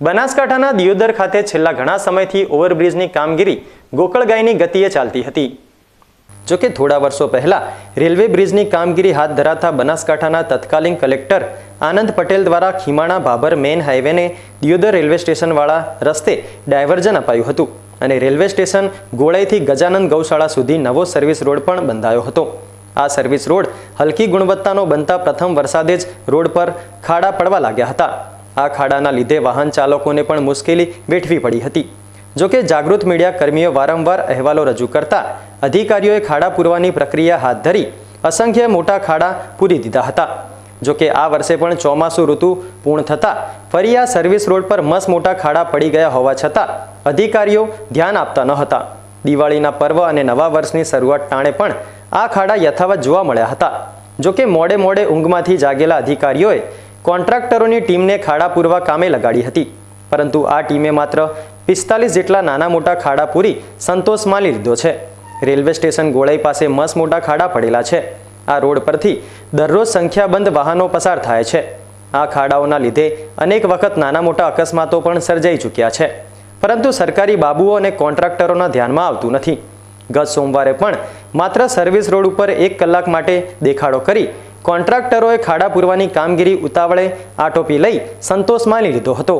બનાસકાંઠાના દિયોદર ખાતે છેલ્લા ઘણા સમયથી ઓવરબ્રિજની કામગીરી ગોકળગાયની ગતિએ ચાલતી હતી. જોકે થોડા વર્ષો પહેલા રેલવે બ્રિજની કામગીરી હાથ ધરાતા બનાસકાંઠાના તત્કાલીન કલેક્ટર આનંદ પટેલ દ્વારા ખીમાણા ભાભર મેન હાઈવેને દિયોદર રેલવે સ્ટેશનવાળા રસ્તે ડાયવર્ઝન અપાયું હતું અને રેલવે સ્ટેશન ગોળાઈથી ગજાનંદ ગૌશાળા સુધી નવો સર્વિસ રોડ પણ બંધાયો હતો. આ સર્વિસ રોડ હલકી ગુણવત્તાનો બનતા પ્રથમ વરસાદે જ રોડ પર ખાડા પડવા લાગ્યા હતા. આ ખાડાના લીધે વાહન ચાલકોને પણ મુશ્કેલી વેઠવી પડી હતી. જોકે જાગૃત મીડિયા કર્મીઓ વારંવાર અહેવાલો રજૂ કરતા અધિકારીઓએ ખાડા પૂરવાની પ્રક્રિયા હાથ ધરી અસંખ્ય મોટા ખાડા પૂરી દીધા હતા. જોકે આ વર્ષે પણ ચોમાસું ઋતુ પૂર્ણ થતાં ફરી આ સર્વિસ રોડ પર મસ મોટા ખાડા પડી ગયા હોવા છતાં અધિકારીઓ ધ્યાન આપતા ન હતા. દિવાળીના પર્વ અને નવા વર્ષની શરૂઆત ટાણે પણ આ ખાડા યથાવત જોવા મળ્યા હતા. જોકે મોડે મોડે ઊંઘમાંથી જાગેલા અધિકારીઓએ કોન્ટ્રાક્ટરોની ટીમને ખાડા પૂરવા કામે લગાડી હતી. પરંતુ આ ટીમે માત્ર પિસ્તાલીસ જેટલા નાના મોટા ખાડા પૂરી સંતોષ માની લીધો છે. રેલવે સ્ટેશન ગોળાઈ પાસે મસ મોટા ખાડા પડેલા છે. આ રોડ પરથી દરરોજ સંખ્યાબંધ વાહનો પસાર થાય છે. આ ખાડાઓના લીધે અનેક વખત નાના મોટા અકસ્માતો પણ સર્જાઈ ચૂક્યા છે. પરંતુ સરકારી બાબુઓ અને કોન્ટ્રાક્ટરોના ધ્યાનમાં આવતું નથી. ગત સોમવારે પણ માત્ર સર્વિસ રોડ ઉપર એક કલાક માટે દેખાડો કરી કોન્ટ્રાક્ટરોએ ખાડા પૂરવાની કામગીરી ઉતાવળે આટોપી લઈ સંતોષ માની લીધો હતો.